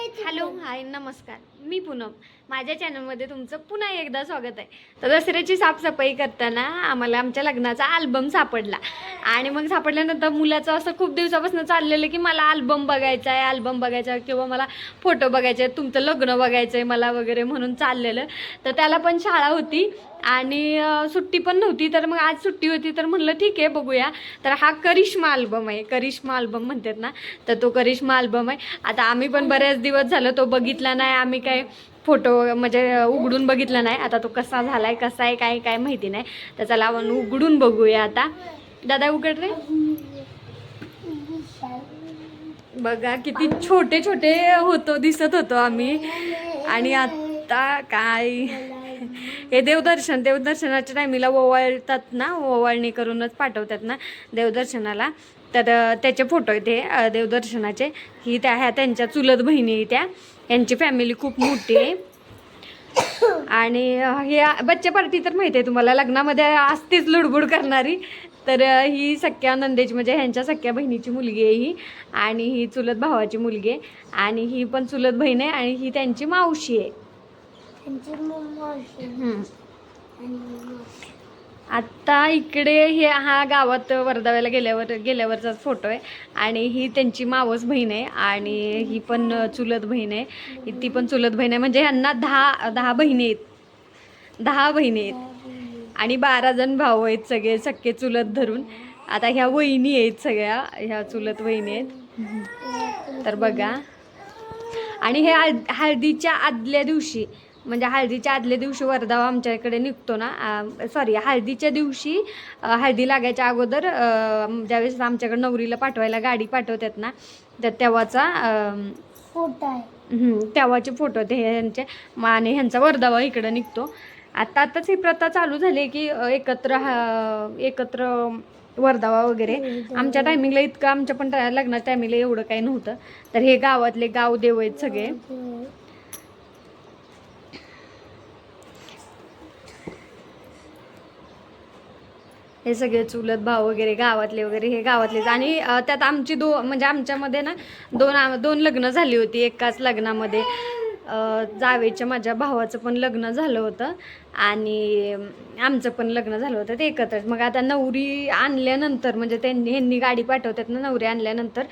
Hello hi नमस्कार. मी पूनम. माझ्या चॅनलमध्ये तुमचं पुन्हा एकदा स्वागत आहे. तर दसऱ्याची साफसफाई करताना आम्हाला आमच्या लग्नाचा अल्बम सापडला. आणि मग सापडल्यानंतर मुलाचं असं खूप दिवसापासून चाललेलं की मला अल्बम बघायचा आहे अल्बम बघायचा किंवा मला फोटो बघायचे आहेत तुमचं लग्न बघायचं आहे मला वगैरे म्हणून चाललेलं. तर त्याला पण शाळा होती आणि सुट्टी पण नव्हती. तर मग आज सुट्टी होती तर म्हणलं ठीक आहे बघूया. तर हा करिश्मा अल्बम आहे. करिश्मा अल्बम म्हणतात ना तर तो करिश्मा अल्बम आहे. आता आम्ही पण बऱ्याच दिवस दिवस झालं तो बघितला नाही आम्ही काय फोटो म्हणजे उघडून बघितला नाही. आता तो कसा झाला आहे कसा आहे काय काय माहिती नाही. तर चला आपण उघडून बघूया आता. दादा उघड रे. बघा किती छोटे छोटे होतो दिसत होतो आम्ही. आणि आता काय? हे देवदर्शन देवदर्शनाच्या टायमिंगला ओवाळतात ना ओवाळणी करूनच पाठवतात ना देवदर्शनाला. तर त्याचे फोटो आहेत अ, देवदर्शनाचे. ही त्या ह्या त्यांच्या चुलत बहिणी आहे त्या. यांची फॅमिली खूप मोठी आहे. आणि हे बच्चे पार्टी तर माहिती आहे तुम्हाला लग्नामध्ये असतेच लुडबुड करणारी. तर ही सख्या नंदेची म्हणजे ह्यांच्या सख्या बहिणीची मुलगी आहे ही. आणि ही चुलत भावाची मुलगी आहे. आणि ही पण चुलत बहीण आहे आणि ही त्यांची मावशी आहे. आत्ता इकडे हे हा गावात वर्धाव्याला गेल्यावर गेल्यावरचाच फोटो आहे. आणि ही त्यांची मावस बहीण आहे आणि ही पण चुलत बहीण आहे. ती पण चुलत बहीण आहे. म्हणजे ह्यांना दहा दहा बहिणी आहेत. दहा बहिणी आहेत. आणि बारा जण भाऊ आहेत सगळे सख्खे चुलत धरून. आता ह्या वहिनी आहेत सगळ्या ह्या चुलत वहिनी आहेत. तर बघा. आणि हे हळ हळदीच्या आदल्या दिवशी म्हणजे हळदीच्या आदल्या दिवशी वर्धावा आमच्या इकडे निघतो ना सॉरी हळदीच्या दिवशी हळदी लागायच्या अगोदर ज्यावेळेस आमच्याकडे नवरीला पाठवायला गाडी पाठवतात ना तर तेव्हाचा फोटो आहे. तेव्हाचे फोटो ते ह्यांचे आणि ह्यांचा वर्धावा इकडं निघतो. आता आताच ही प्रथा चालू झाली की एकत्र हा एकत्र वर्धावा वगैरे आमच्या टायमिंगला इतकं आमच्या पण लग्नाच्या टायमिंगला एवढं काही नव्हतं. तर हे गावातले गाव देव आहेत सगळे. हे सगळे चुलत भाव वगैरे गावातले वगैरे हे गावातलेच. आणि त्यात आमची दो म्हणजे आमच्यामध्ये ना दोन दोन लग्न झाली होती एकाच लग्नामध्ये. जावेच्या माझ्या भावाचं पण लग्न झालं होतं. आणि आमचं पण लग्न झालं होतं ते एकत्रच. मग आता नवरी आणल्यानंतर म्हणजे त्यांनी ह्यांनी गाडी पाठवतात ना नवरी आणल्यानंतर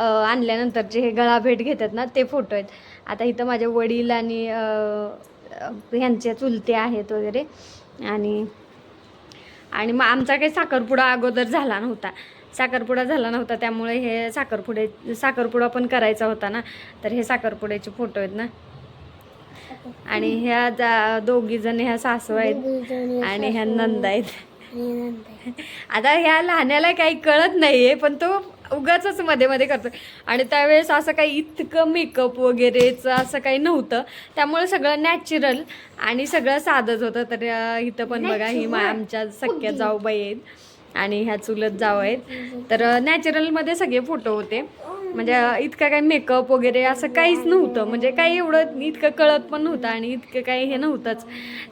आणल्यानंतर जे हे गळा भेट घेतात ना ते फोटो आहेत. आता इथं माझे वडील आणि ह्यांच्या ह्यांचे चुलते आहेत वगैरे. आणि आणि मग आमचा काही साखरपुडा अगोदर झाला नव्हता. साखरपुडा झाला नव्हता त्यामुळे हे साखरपुडे साखरपुडा पण करायचा होता ना. तर हे साखरपुड्याचे फोटो आहेत ना. आणि ह्या दोघी जण ह्या सासू आहेत आणि ह्या नंद आहेत. आता ह्या लहान्याला काही कळत नाहीये पण तो उगाच मध्ये मध्ये करतो आणि त्यावेळेस असं काही इतकं मेकअप वगैरेच असं काही नव्हतं. त्यामुळे सगळं नॅचरल आणि सगळं साधंच होतं. तर इथं पण बघा ही मा आमच्या सख्या जाऊबाई आहेत आणि ह्या चुलत जाऊ आहेत. तर नॅचरलमध्ये सगळे फोटो होते. म्हणजे इतकं काही मेकअप वगैरे असं काहीच नव्हतं. म्हणजे काही एवढं इतकं कळत पण नव्हतं आणि इतकं काही हे नव्हतंच.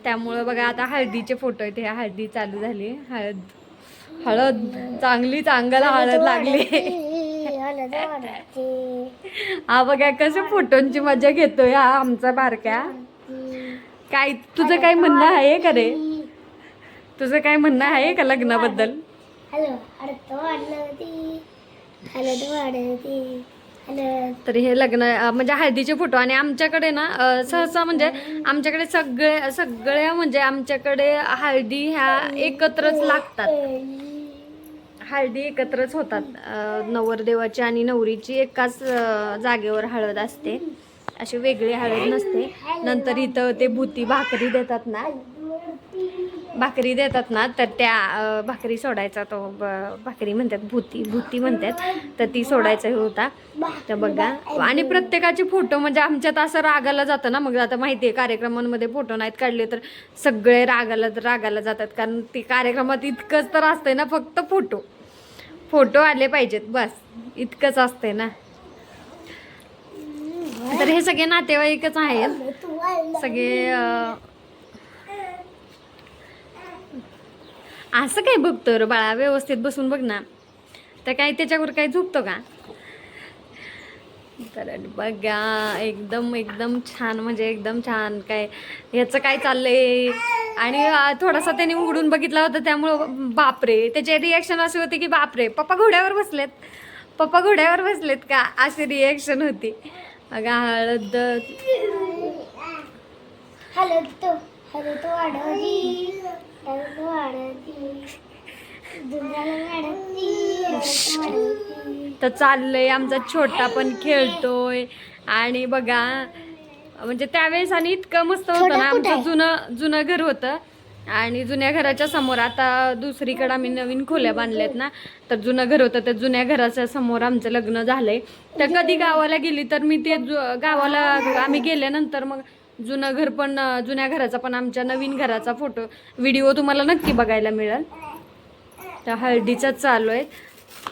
त्यामुळं बघा आता हळदीचे फोटो आहेत. ह्या हळदी चालू झाली. हळद हळद चांगली चांगला हळद लागली. हा बघा कसं फोटोंची मजा घेतोय हा आमचा बारक्या. काय तुझं काय म्हणणं आहे का रे? तुझं काय म्हणणं आहे का लग्नाबद्दल? तर हे लग्न म्हणजे हळदीचे फोटो आणि आमच्याकडे ना सहसा म्हणजे आमच्याकडे सगळे सगळ्या म्हणजे आमच्याकडे हळदी ह्या एकत्रच लागतात. हळदी एकत्रच होतात. नवरदेवाची आणि नवरीची एकाच जागेवर हळद असते. अशी वेगळी हळद नसते. नंतर इथं ते भूती भाकरी देतात ना. भाकरी देतात ना तर त्या भाकरी सोडायचा तो ब- भाकरी म्हणतात भूती भूती म्हणतात तर ती सोडायचा होता. तर बघा. आणि प्रत्येकाचे फोटो म्हणजे आमच्यात असं रागाला जातं ना. मग आता माहिती आहे कार्यक्रमांमध्ये फोटो नाहीत काढले तर सगळे रागाला रागाला जातात. कारण ते कार्यक्रमात इतकंच तर असतंय ना फक्त फोटो. फोटो आले पाहिजेत बस. इतकंच असतंय ना. तर हे सगळे नातेवाईकच आहेत. सगळे असं काय बघतो रे बाळा? व्यवस्थित बसून बघ ना. तर काय त्याच्यावर काय झोपतो का? तर बघा एकदम एकदम छान म्हणजे एकदम छान काय ह्याचं काय चाललंय? आणि थोडासा त्याने उघडून बघितला होता त्यामुळं बापरे. त्याचे रिॲक्शन असे होते की बापरे पप्पा घोड्यावर बसलेत. पप्पा घोड्यावर बसलेत का? अशी रिॲक्शन होती. बघा हळद. तर चाललंय आमचा छोटा पण खेळतोय. आणि बघा म्हणजे त्यावेळेस आणि इतकं मस्त होतं ना आमचं? जुनं जुनं घर होतं. आणि जुन्या घराच्या समोर आता दुसरीकडे आम्ही नवीन खोल्या बांधल्यात ना तर जुनं घर होतं त्या जुन्या घराच्या समोर आमचं लग्न झालंय. तर कधी गावाला गेली तर मी ते जु- गावाला आम्ही गेल्यानंतर मग जुनं घर पण जुन्या घराचा पण आमच्या नवीन घराचा फोटो व्हिडिओ तुम्हाला नक्की बघायला मिळेल. तर हळदीचाच चालू आहे.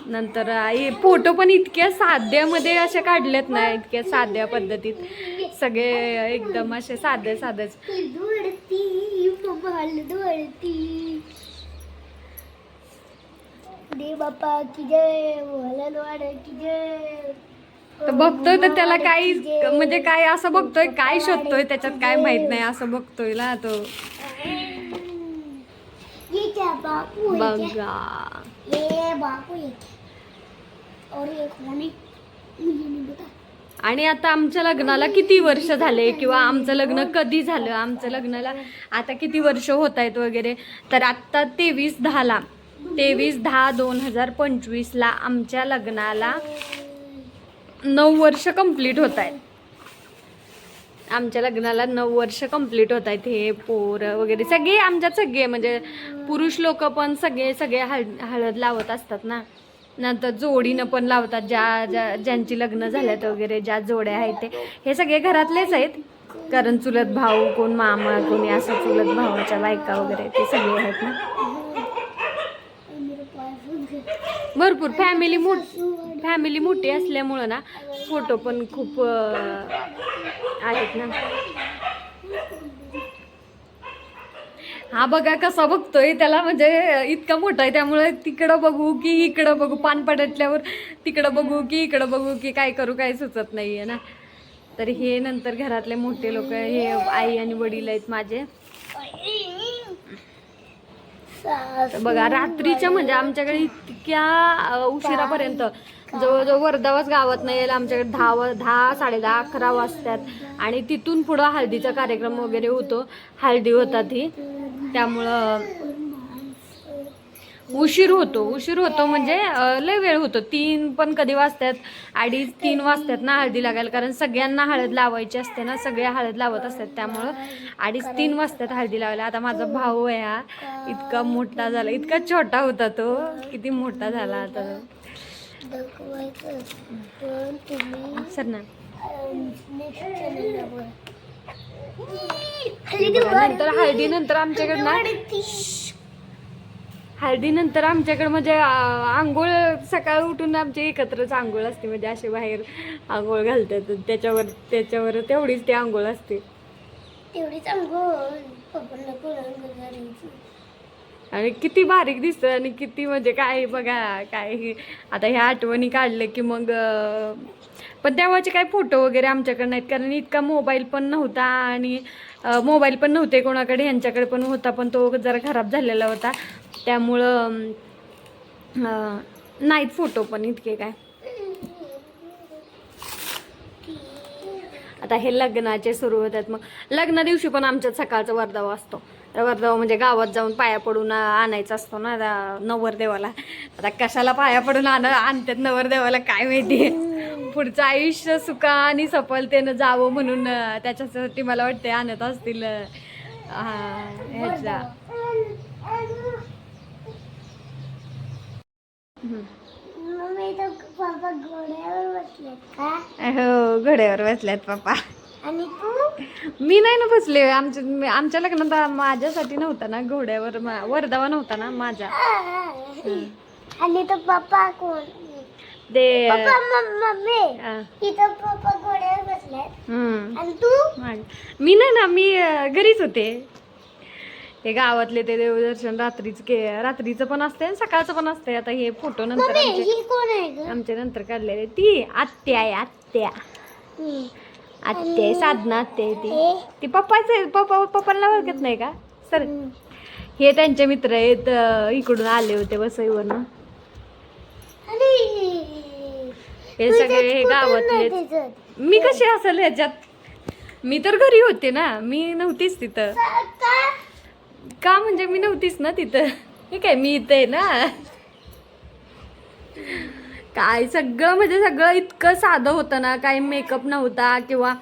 नंतर आई फोटो पण इतक्या साध्यामध्ये असे काढलेत ना इतक्या साध्या पद्धतीत. सगळे एकदम असे साधे साधेच. तर बघतोय तर त्याला काही म्हणजे काय असं बघतोय काय शोधतोय त्याच्यात काय माहीत नाही असं बघतोय ना तो. बापू? बघा ये बापू? और ये कौन मुझे नहीं पता आणि आता आमच्या लग्नाला किती वर्ष झाले किंवा आमचं लग्न कधी झालं आमचं लग्नाला आता किती वर्ष होत आहेत वगैरे तर आत्ता तेवीस दहाला तेवीस दहा दोन हजार पंचवीसला आमच्या लग्नाला नऊ वर्ष कंप्लीट होत आहेत आमच्या लग्नाला नऊ वर्ष कंप्लीट होत आहेत हे पोर वगैरे. सगळे आमच्यात सगळे म्हणजे पुरुष लोक पण सगळे सगळे हळ हळद लावत असतात ना. नंतर जोडीनं पण लावतात ज्या ज्या ज्यांची लग्न झाल्यात वगैरे ज्या जोड्या आहेत ते. हे सगळे घरातलेच आहेत. कारण चुलत भाऊ कोण मामा कोणी असं चुलत भावाच्या बायका वगैरे ते सगळे आहेत ना. भरपूर फॅमिली मोठ. फॅमिली मोठी असल्यामुळं ना फोटो पण खूप आहेत ना. हा बघा कसा बघतोय त्याला म्हणजे इतका मोठा आहे त्यामुळे तिकडं बघू की इकडं बघू. पान पडटल्यावर तिकडं बघू की इकडं बघू की काय करू काय सुचत नाही आहे ना. तर हे नंतर घरातले मोठे लोक हे आई आणि वडील आहेत माझे. तर बघा रात्रीच्या म्हणजे आमच्याकडे इतक्या उशिरापर्यंत जवळजवळ वर्धावाच गावात नाही यायला आमच्याकडे दहा वा- दहा साडे दहा अकरा वाजतात. आणि तिथून पुढं हळदीचा कार्यक्रम वगैरे होतो. हळदी होता ती त्यामुळं उशीर होतो उशीर होतो म्हणजे लय वेळ होतो. तीन पण कधी वाजतात अडीच तीन वाजतात ना हळदी लागायला. कारण सगळ्यांना हळद लावायची असते ना सगळे हळद लावत असतात. त्यामुळं अडीच तीन वाजतात हळदी लावायला. आता माझा भाऊ आहे हा इतका मोठा झाला. इतका छोटा होता तो. किती मोठा झाला आता सर ना नंतर हळदी नंतर आमच्याकडे ना हळदी नंतर आमच्याकडे म्हणजे आंघोळ सकाळ उठून आमची एकत्रच आंघोळ असते. म्हणजे असे बाहेर आंघोळ घालतात. त्याच्यावर त्याच्यावर तेवढीच ती आंघोळ असते. तेवढीच करायची आणि किती बारीक दिसतं आणि किती म्हणजे काय बघा काय आता ह्या आठवणी काढले की मग पण तेव्हाचे काय फोटो वगैरे आमच्याकडे नाहीत कारण इतका मोबाईल पण नव्हता आणि मोबाईल पण नव्हते कोणाकडे ह्यांच्याकडे पण होता पण तो जरा खराब झालेला होता. त्यामुळं नाहीत फोटो पण इतके काय. आता हे लग्नाचे सुरू होतात मग लग्ना दिवशी पण आमच्यात सकाळचा वर्धावा असतो. तर वर्धावा म्हणजे गावात जाऊन पाया पडून आणायचा असतो ना नवरदेवाला. आता कशाला पाया पडून आण आणतात नवरदेवाला काय माहिती पुढचं आयुष्य सुखा आणि सफलतेनं जावं म्हणून त्याच्यासाठी मला वाटते आणत असतील अं, हा, घोड्यावर बसल्यात पप्पा. मी नाही ना बसले आमच्या आमच्या लग्नात माझ्यासाठी नव्हता ना घोड्यावर वर्धावा नव्हता ना माझा आणि तो पप्पा कोण? ते? मी नाही ना मी घरीच होते. ते गावातले ते देवदर्शन रात्रीच के रात्रीचं पण असते आणि सकाळचं पण असते आता हे फोटो नंतर आमचे ही आहे आमच्या नंतर काढलेले. ती आत्या आहे आत्या. आत्या. आत्या साधना आत्या आहे ती. ती पप्पाच पप्पा पप्पांना ओळखत नाही का? सर. हे त्यांचे मित्र आहेत अं, इकडून आले होते वसईवरनं आणि हे सगळे हे गावातलेच. दिसत. मी कशी असेल ह्याच्यात? मी तर घरी होते ना. मी नव्हतीच तिथं. का? म्हणजे मी नव्हतीच ना तिथं? हे काय मी इथं आहे ना? काय सगळं म्हणजे सगळं इतकं साधं होतं ना. काही मेकअप नव्हता किंवा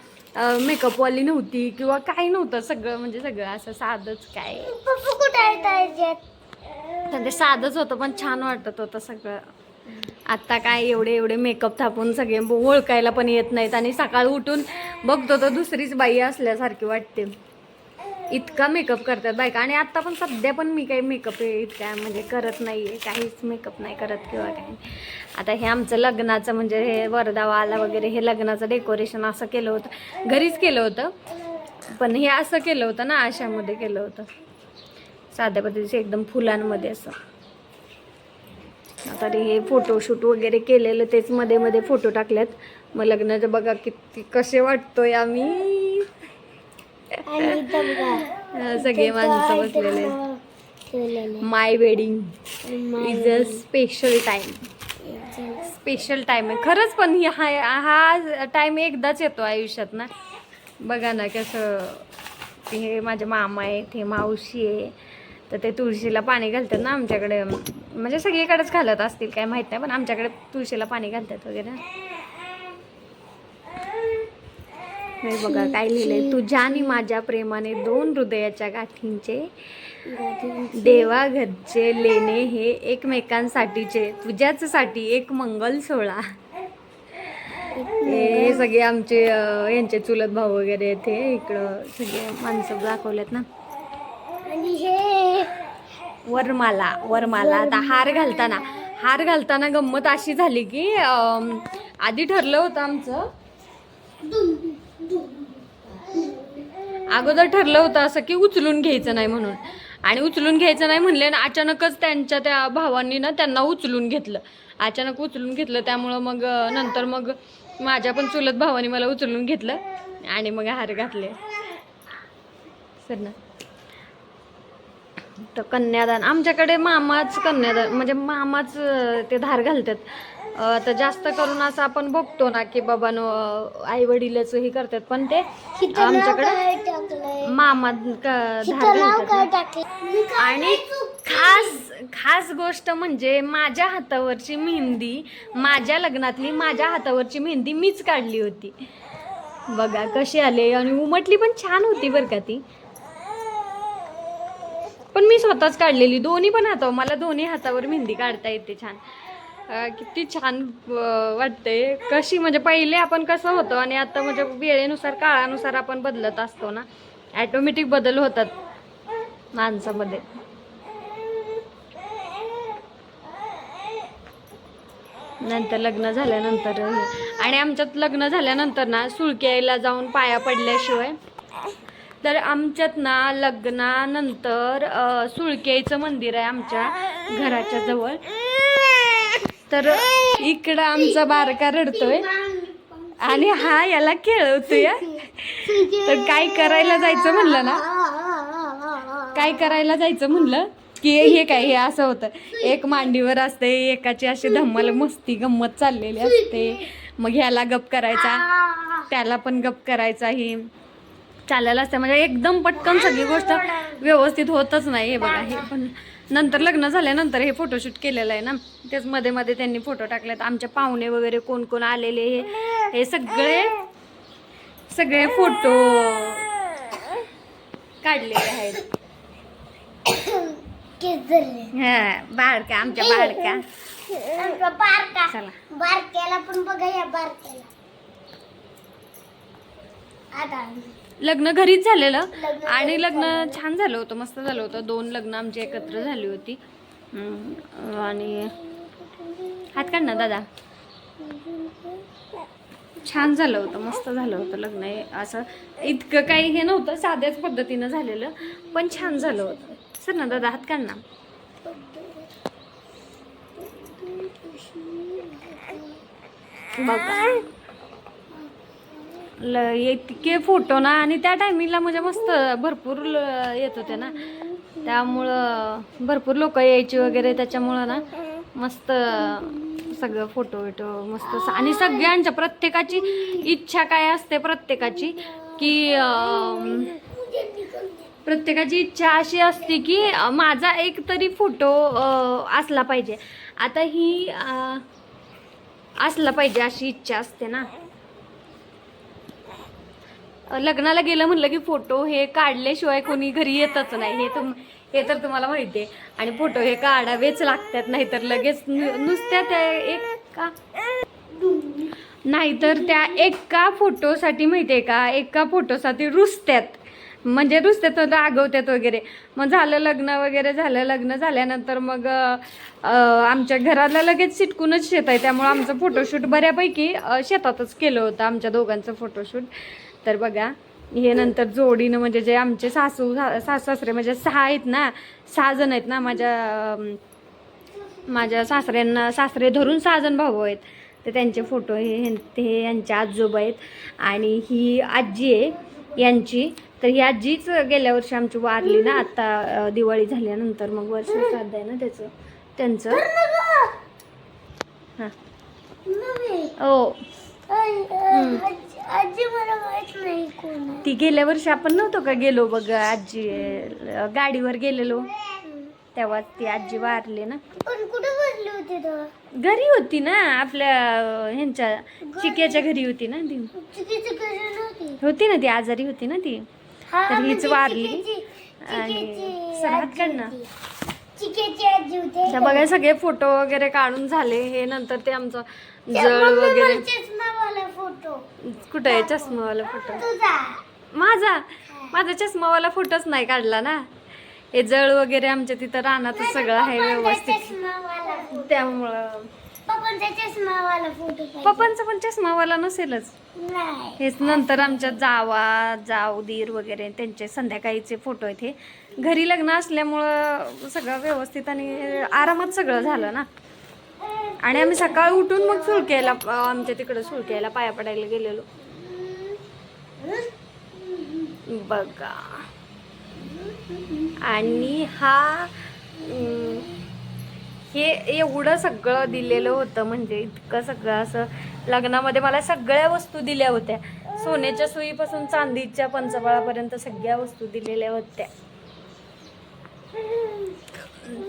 मेकअपवाली नव्हती किंवा काही नव्हतं सगळं. म्हणजे सगळं असं साधंच काय. कुठे ते साधंच होतं पण छान वाटत होतं सगळं. आत्ता काय एवढे एवढे मेकअप थापून सगळे ओळखायला पण येत नाहीत आणि सकाळ उठून बघतो तर दुसरीच बाई असल्यासारखी वाटते. इतका मेकअप करतात बायका. आणि आत्ता पण सध्या पण मी काही मेकअप इतका म्हणजे करत नाही आहे काहीच मेकअप नाही करत किंवा काही आता हे आमचं लग्नाचं म्हणजे हे वरदावाला वगैरे हे लग्नाचं डेकोरेशन असं केलं होतं. घरीच केलं होतं. पण हे असं केलं होतं ना आशामध्ये केलं होतं. साध्या पद्धतीचं एकदम फुलांमध्ये असं. आता हे फोटोशूट वगैरे केलेलं तेच मध्ये मध्ये फोटो टाकल्यात. मग लग्नाचं बघा किती कसे वाटतोय आम्ही. सगळे माणसं बसलेले my wedding. Is a special time special time आहे. खरंच पण ही हा टाइम एकदाच येतो आयुष्यात ना. बघा ना कसं हे माझे मामा आहेत हे मावशी आहे. तर ते तुळशीला पाणी घालतात ना आमच्याकडे. म्हणजे सगळीकडेच घालत असतील काय माहीत नाही पण आमच्याकडे तुळशीला पाणी घालतात वगैरे. हे बघा काय लिहिलंय? तुझ्या आणि माझ्या प्रेमाने दोन हृदयाच्या गाठींचे देवा घरचे लेणे हे एकमेकांसाठीचे तुझ्याच साठी एक मंगल सोहळा. हे सगळे आमचे यांचे चुलत भाऊ वगैरे येते इकडं. सगळे माणसं दाखवलेत ना. आणि हे वरमाला वरमाला. आता हार घालताना हार घालताना गंमत अशी झाली की आधी ठरलं होतं आमचं. अगोदर ठरलं होतं असं की उचलून घ्यायचं नाही म्हणून. आणि उचलून घ्यायचं नाही म्हणले ना अचानकच त्यांच्या त्या भावांनी ना त्यांना उचलून घेतलं. अचानक उचलून घेतलं त्यामुळं मग अं, नंतर मग माझ्या पण चुलत भावानी मला उचलून घेतलं आणि मग हार घातले. सर ना? तर कन्यादान. आमच्याकडे मामाच कन्यादान म्हणजे मामाच ते धार घालतात. तर जास्त करून असं आपण बघतो ना की बाबा आई वडीलच हे करतात. पण ते आमच्याकडे मामा आणि खास खास गोष्ट म्हणजे माझ्या हातावरची मेहंदी माझ्या लग्नातली माझ्या हातावरची मेहंदी मीच काढली होती. बघा कशी आले आणि उमटली पण छान होती बरं का ती. पण मी स्वतःच काढलेली. दोन्ही पण हातावर. मला दोन्ही हातावर मेहंदी काढता येते छान. किती छान वाटते कशी म्हणजे पहिले आपण कसं होतो आणि आता म्हणजे वेळेनुसार काळानुसार आपण बदलत असतो ना ॲटोमॅटिक बदल होतात माणसामध्ये. नंतर लग्न झाल्यानंतर आणि आमच्यात लग्न झाल्यानंतर ना सुळक्याला जाऊन पाया पडल्याशिवाय तर आमच्यात ना लग्नानंतर सुळकेचं मंदिर आहे आमच्या घराच्या जवळ. तर इकडं आमचा बारका रडतोय. आणि हा याला खेळवतोय. तर काय करायला जायचं म्हणलं ना? काय करायला जायचं म्हणलं? की हे काय हे असं होतं. एक मांडीवर असते एकाची अशी धम्माल मस्ती गंमत चाललेली असते. मग ह्याला गप करायचा त्याला पण गप करायचा ही. चालायला असते. म्हणजे एकदम पटकन सगळी गोष्ट व्यवस्थित होतच नाही हे बघा. हे पण नंतर लग्न झाल्यानंतर हे फोटोशूट केलेलं आहे ना. तेच मध्ये मध्ये त्यांनी फोटो टाकलेत. आमचे पाहुणे वगैरे कोण कोण आलेले हे हे सगळे सगळे फोटो काढलेले आहेत. हा बाळका आमच्या बाळका चला. बारक्याला पण बघा या बारक्याला. आता लग्न घरीच झालेलं. आणि लग्न. छान झालं होतं मस्त झालं होतं. दोन लग्न आमची एकत्र झाली होती. आणि हात काढ ना दादा. छान झालं होतं मस्त झालं होतं लग्न. हे असं इतकं काही हे नव्हतं साध्याच पद्धतीनं झालेलं पण छान झालं होतं. सर ना दादा हात काढ ना. बघा. ल इतके फोटो ना आणि त्या टायमिंगला म्हणजे मस्त भरपूर ल- येत होते ना. त्यामुळं भरपूर लोक यायची वगैरे त्याच्यामुळं ना मस्त सगळं फोटो विटो मस्त आणि सगळ्यांच्या प्रत्येकाची इच्छा काय असते प्रत्येकाची की प्रत्येकाची इच्छा अशी असते की माझा एक तरी फोटो असला पाहिजे. आता ही असला पाहिजे अशी इच्छा असते ना. लग्नाला गेलं म्हणलं की फोटो हे काढल्याशिवाय कोणी घरी येतच नाही. हे तुम हे तर तुम्हाला माहिती आहे आणि फोटो हे काढावेच लागतात नाहीतर लगेच नु- नुसत्या त्या एका नाहीतर त्या एका फोटोसाठी माहिती आहे का? एका फोटोसाठी रुसत्यात. म्हणजे रुसत्यात आगवत्यात वगैरे. मग झालं लग्न वगैरे झालं लग्न झाल्यानंतर मग आमच्या घराला लगेच सिटकूनच शेत आहे. त्यामुळं आमचं फोटोशूट बऱ्यापैकी शेतातच केलं होतं आमच्या दोघांचं फोटोशूट तर बघा हे नंतर जोडीनं म्हणजे जे आमचे सासू सासू सासरे म्हणजे सहा आहेत ना सहा जण आहेत ना माझ्या माझ्या सासऱ्यांना सासरे धरून सहा जण भाऊ आहेत. तर त्यांचे फोटो हे हे- ते यांचे आजोबा आहेत आणि ही आजी आहे यांची. तर ही आजीच गेल्या वर्षी आमची वारली ना आता अं, दिवाळी झाल्यानंतर मग वर्ष श्राद्ध आहे ना त्याचं त्यांचं. हां. हो. आजी मला माहीत नाही कोण. आहे. ती गेल्या वर्षी आपण नव्हतो का गेलो बघ आजी अं, गाडीवर गेलेलो. तेव्हा ती आजी वारली ना. पण कुठे बसली होती घरी होती ना आपल्या अं, ह्यांच्या चिक्याच्या घरी होती ना ती. चुकीची घरी नव्हती. होती ना ती आजारी होती ना ती. हा, तर हीच म्हणजे वारली. चिकेची- आणि चिकेची सरहद आजी काढ ना. होती. चिकेची आजी होती त्या बघा सगळे फोटो वगैरे काढून झाले. हे नंतर ते आमचं जळ वगैरे. कुठं आहे चष्मावाला फोटो? माझा? माझा चष्मावाला फोटोच नाही काढला ना. हे जळ वगैरे आमच्या तिथं रानातच सगळं आहे व्यवस्थित. त्यामुळं. पप्पांचा पण चष्मावाला नसेलच. नाही. हेच नंतर आमच्या जावा जाऊ दीर वगैरे त्यांचे संध्याकाळीचे फोटो आहेत हे. घरी लग्न असल्यामुळं सगळं व्यवस्थित आणि आरामात सगळं झालं ना. आणि आम्ही सकाळी उठून मग सुळक्याला आमच्या तिकडं सुळक्याला पाया पडायला गेलेलो. बघा. आणि हा हे एवढं सगळं दिलेलं होतं म्हणजे इतकं सगळं असं लग्नामध्ये मला सगळ्या वस्तू दिल्या होत्या. सोन्याच्या सुईपासून चांदीच्या पंचबळापर्यंत सगळ्या वस्तू दिलेल्या होत्या.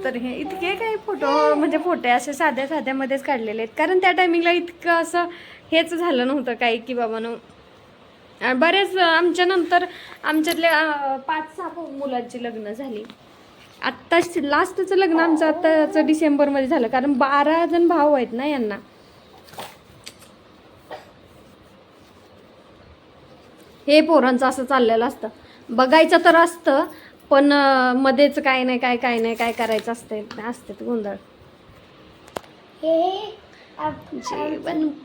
तर हे इतके काही फोटो म्हणजे फोटे असे साध्या साध्यामध्येच काढलेले आहेत. कारण त्या टायमिंगला इतकं असं हेच झालं नव्हतं काही की बाबानो बरेच आमच्या नंतर आमच्यातल्या पाच सहा मुलांची लग्न झाली. आत्ता लास्टचं लग्न आमचं आत्ताचं डिसेंबरमध्ये झालं. कारण बारा जण भाऊ आहेत ना यांना. हे पोरांचं असं चाललेलं असतं. बघायचं तर असतं पण मध्येच काय नाही काय काय नाही काय करायचं असतं असते गोंधळ. हे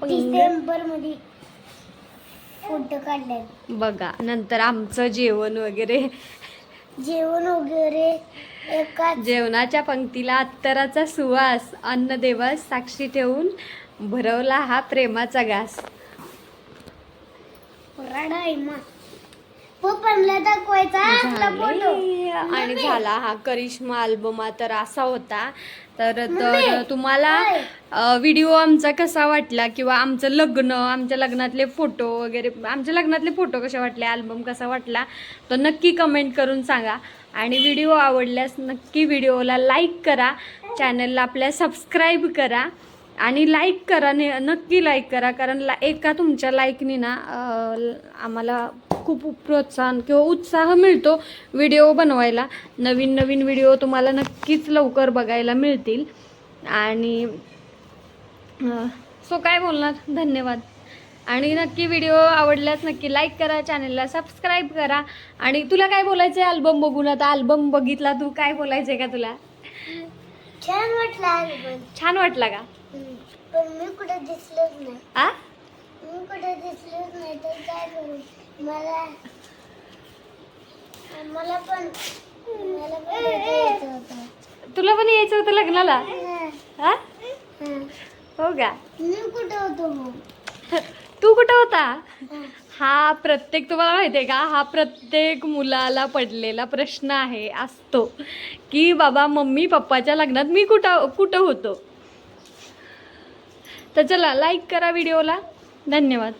जेवणमध्ये फोटो काढले बघा नंतर आमचं जेवण वगैरे. जेवण वगैरे एका जेवणाच्या पंक्तीला अत्तराचा सुवास अन्नदेवास साक्षी ठेवून भरवला हा प्रेमाचा घास. रडा आहे मा. पप्पांना दाखवायचा असला फोटो झाले. आणि झाला हा करिश्मा अल्बम तर असा होता. तर तर तुम्हाला व्हिडिओ आमचा कसा वाटला किंवा आमचं लग्न आमच्या लग्नातले फोटो वगैरे आमच्या लग्नातले फोटो कसे वाटले अल्बम कसा वाटला तर नक्की कमेंट करून सांगा. आणि व्हिडिओ आवडल्यास नक्की व्हिडिओला लाईक करा. चॅनलला आपल्या सबस्क्राईब करा. आणि लाईक करा ने नक्की लाईक करा. कारण ला एका तुमच्या लाईकनी ना आम्हाला खूप प्रोत्साहन किंवा उत्साह मिळतो व्हिडिओ बनवायला. नवीन नवीन व्हिडिओ तुम्हाला नक्कीच लवकर बघायला मिळतील. आणि सो काय बोलणार? धन्यवाद. आणि नक्की व्हिडिओ आवडल्यास नक्की लाईक करा चॅनलला सबस्क्राईब करा. आणि तुला काय बोलायचं आहे अल्बम बघून? आता अल्बम बघितला तू काय बोलायचं आहे का तुला? छान वाटला. छान वाटला का. पण मी कुठे दिसलोच नाही. आ? मी कुठे दिसलोच नाही तर काय करू? मला मला पण मला पण यायचं होतं. तुला पण यायचं होतं लग्नाला? हा, हा हा. हो का? मी कुठे होतो मग? तू कुठं होता? हा. हा प्रत्येक तुम्हाला माहिती आहे का? हा प्रत्येक मुलाला पडलेला प्रश्न आहे असतो. की बाबा मम्मी पप्पाच्या लग्नात मी कुठं कुठं होतो? तर चला लाईक करा व्हिडिओला धन्यवाद.